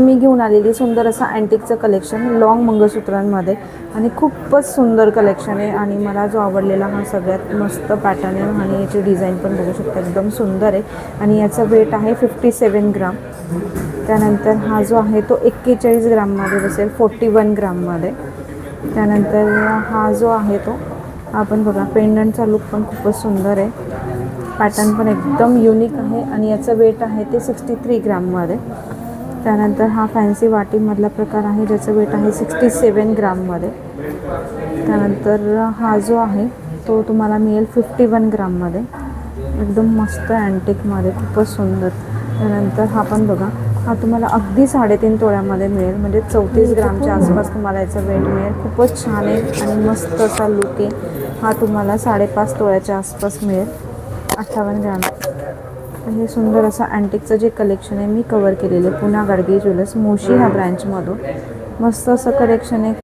मी घेऊन आलेली सुंदर असं अँटिकचं कलेक्शन लॉंग मंगळसूत्रांमध्ये. आणि खूपच सुंदर कलेक्शन आहे. आणि मला जो आवडलेला हा सगळ्यात मस्त पॅटर्न आहे. आणि याची डिझाईन पण बघू शकता एकदम सुंदर आहे. आणि याचा वेट आहे फिफ्टी सेवन ग्राम त्यानंतर हा जो आहे तो एक्केचाळीस ग्राममध्ये बसेल फोर्टी वन ग्राममध्ये त्यानंतर हा जो आहे तो आपण बघा पेंडंटचा लुक पण खूपच सुंदर आहे. पॅटर्न पण एकदम युनिक आहे. आणि याचं वेट आहे ते सिक्स्टी थ्री ग्राममध्ये त्यानंतर हा फॅन्सी वाटीमधला प्रकार आहे ज्याचं वेट आहे सिक्स्टी सेवन ग्राममध्ये. त्यानंतर हा जो आहे तो तुम्हाला मिळेल फिफ्टी वन ग्राममध्ये. एकदम मस्त अँटिकमध्ये खूपच सुंदर. त्यानंतर हा पण बघा हा तुम्हाला अगदी साडेतीन तोळ्यामध्ये मिळेल. म्हणजे चौतीस ग्रामच्या आसपास तुम्हाला याचा वेट मिळेल. खूपच छान आहे आणि मस्त असा लुक आहे. हा तुम्हाला साडेपाच तोळ्याच्या आसपास मिळेल. अठ्ठावन्न ग्राम. हे सुंदर असं अँटिकचं जे कलेक्शन आहे मी कवर केलेलं आहे. पुन्हा गाडगे ज्वेलर्स मोशी ह्या ब्रँचमधून मस्त असं कलेक्शन आहे.